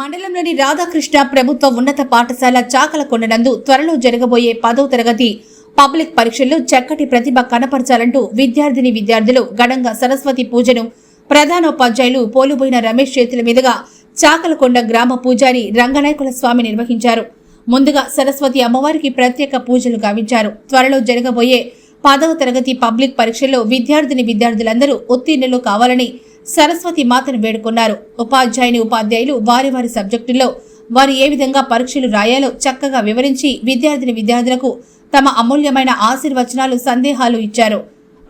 మండలంలోని రాధాకృష్ణ ప్రభుత్వ ఉన్నత పాఠశాల చాకల కొండనందు త్వరలో జరగబోయే పదో తరగతి పబ్లిక్ పరీక్షల్లో చక్కటి ప్రతిభ కనపరచాలంటూ విద్యార్థిని విద్యార్థులు ఘనంగా సరస్వతి పూజను ప్రధానోపాధ్యాయులు పోలుబోయిన రమేష్ చేతుల మీదుగా చాకలకొండ గ్రామ పూజారి రంగనాయకుల స్వామి నిర్వహించారు. ముందుగా సరస్వతి అమ్మవారికి ప్రత్యేక పూజలు గావించారు. త్వరలో జరగబోయే పదవ తరగతి పబ్లిక్ పరీక్షల్లో విద్యార్థిని విద్యార్థులందరూ ఉత్తీర్ణులు కావాలని సరస్వతి మాతను వేడుకున్నారు. ఉపాధ్యాయుని ఉపాధ్యాయులు వారి వారి సబ్జెక్టుల్లో వారు ఏ విధంగా పరీక్షలు రాయాలో చక్కగా వివరించి విద్యార్థిని విద్యార్థులకు తమ అమూల్యమైన ఆశీర్వచనాలు సందేహాలు ఇచ్చారు.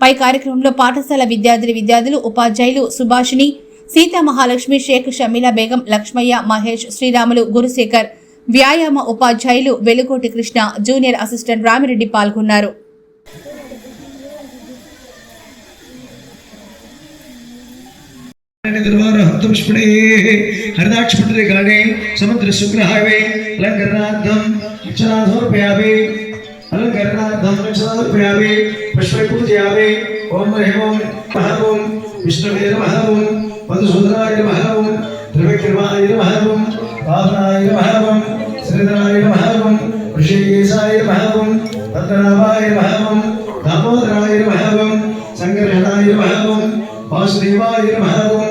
పై కార్యక్రమంలో పాఠశాల విద్యార్థిని విద్యార్థులు ఉపాధ్యాయులు సుభాషిణి సీతా మహాలక్ష్మి షేక్ షమీలా బేగం లక్ష్మయ్య మహేష్ శ్రీరాములు గురుశేఖర్ వ్యాయామ ఉపాధ్యాయులు వెలుగోటి కృష్ణ జూనియర్ అసిస్టెంట్ రామిరెడ్డి పాల్గొన్నారు. హంతుష్పణే హరిదాక్షపత్రే కాళే సముద్ర సుగ్రహావే అలంకరణార్థం అక్షరాధోర్పయావే అలంకరణార్థం అక్షరాధోర్పయావే పుష్పై పూజయావే ఓం హ్రీం మహోం విష్ణువే నమః ఓం మధుసూదనాయ నమః ఓం త్రివిక్రమాయ నమః ఓం పావనాయ నమః ఓం శ్రీధరాయ నమః ఓం ఋషికేశాయ నమః ఓం పద్మనాభాయ నమః ఓం దామోదరాయ నమః ఓం సంకర్షణాయ నమః ఓం వాసుదేవాయ నమః ఓం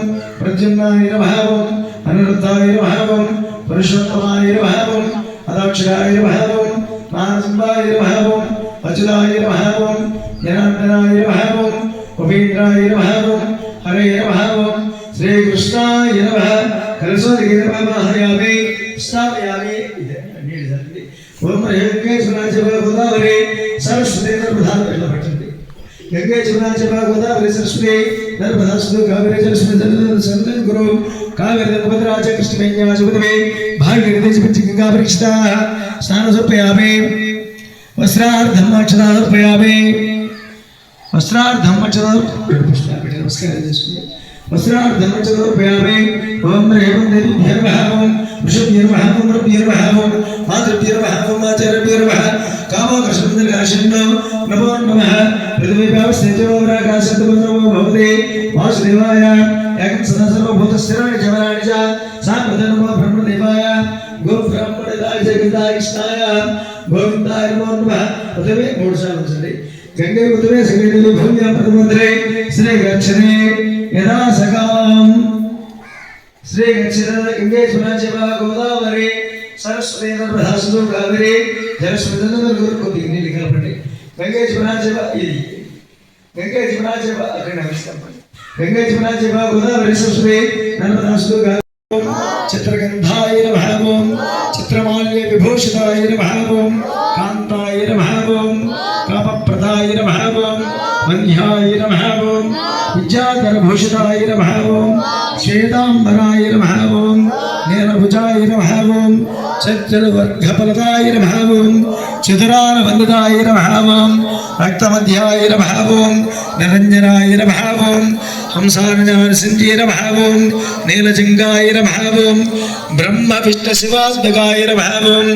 ప్రద్యుమ్నాయ నమః ఓం అనిరుద్ధాయ నమః ఓం పురుషోత్తమాయ నమః ఓం అదాక్షరాయ నమః ఓం మానసింబాయ నమః ఓం అచ్యుతాయ జనార్దనాయ నమః ఉపేంద్రాయ నమః హరే నమః శ్రీకృష్ణాయ నమ కలసోదిగే మహాయామి స్థాపయామి నీళ్ళు చల్లండి. ఓం హరే గోదావరి సరస్వతి ప్రధాన పెట్టబట్టింది గంగే జమునా చంపా గోదావరి సరస్వతి నర్మదాస్తు సింధు కావేరి జలస్మి సంతం గురు కావేరి నందభద్రాచ కృష్ణవేణ్యా సుపదమే భాగీరథి పంచ గంగా పరీక్షిత స్నాన సమర్పయామి వస్త్రార్థం అక్షరా సమర్పయామి వస్త్రార్థం అక్షరా నమస్కారం చేసుకుని వస్త్రార్థం అక్షరా సమర్పయామి ఓం రేవం దేవి భైరవహం వృషభ్యర్వహం వృభ్యర్వహం మాతృభ్యర్వహం ఆచార్యర్వహ కామోకృష్ణ నమో నమః. పృథివీభ్యావస్థితోరాకాశతమో భవతే వాసుదేవాయ. ఏకం సదా సర్వభూతస్థిరాణి జవరాణి చ. సాంప్రదనమో బ్రహ్మదేవాయ. గో బ్రహ్మణిదాయ గోవిందాయ నమో నమః. పృథివీ మూడు సార్లు ఉంచండి. గంగే పృథివీ సంగీతలు భూమ్య పదమంత్రే శ్రీ గచ్చనే యదా సకాం శ్రీ గచ్చన గంగే గోదావరి. సరస్వతి కావేరి. కలపండి గంగే సునాచవ ఇది. గంగే సునాచవ అక్కడ నమస్కారం. గంగే సునాచవ గోదావరి సరస్వతి నర్మదాసులు చిత్రగంధాయ నమః ఓం. చిత్రమాల్య విభూషితాయ నమః ఓం. కాంతాయ నమః ఓం. కామప్రదాయ నమః ఓం. వన్యాయ నమః ఓం. విద్యాధరభూషితాయ నమః ఓం. శ్వేతాంబరాయ నమః ఓం. నీలభుజాయ నమః ఓం చతుర్వర్గఫలదాయ నమః ఓం చతురానవందితాయ నమః ఓం రక్తమధ్యాయ నమః ఓం నిరంజనాయ నమః ఓం హంసానసింజే నమః ఓం నీలజంగాయ నమః ఓం బ్రహ్మ విష్ణు శివాత్మకాయ నమః ఓం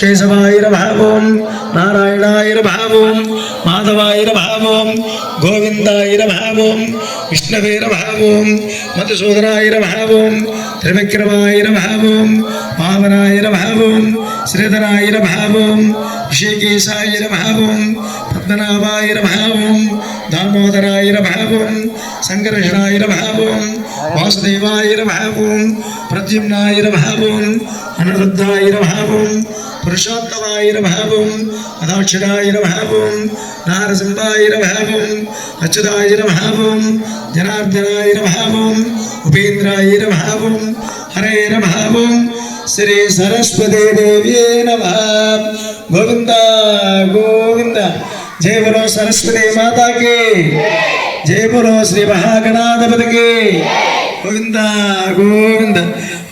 కేశవాయ నమః ఓం దామోదరాయ నమః సంకర్షణాయ వాసుదేవాయ నమః ప్రద్యుమ్నాయ నమః అనిరుద్ధాయ పురుషోత్తమాయ నమః ఓం అదాక్షరాయ నారసింహాయ నమః అచ్యుతాయ నమః జనార్దనాయ నమః ఉపేంద్రాయ నమః హరే నమః శ్రీ సరస్వతీ దేవ్యే నమ గోవింద జయ బలో సరస్వతి మాతాకి. జయ బలో శ్రీ మహాగణాధిపతికి. గోవింద గోవింద.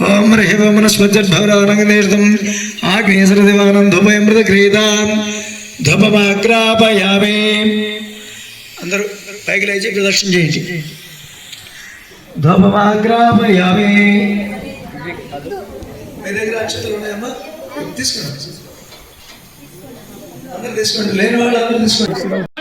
ఓం హ్రీమనస్మజ్జద్భవరానంగనేషం ఆగ్నేశ్వరదేవానం ధూమయమృత క్రీడాం ధూమమాగ్రాపయామే. అందరూ పైకి లేచి ప్రదర్శన చేయండి. ధూమమాగ్రాపయామే. మీ దగ్గర అక్షతలు ఉన్నాయమ్మా? తీసుకున్నాం అందరు తీసుకోండి లేని వాళ్ళు అందరూ తీసుకోండి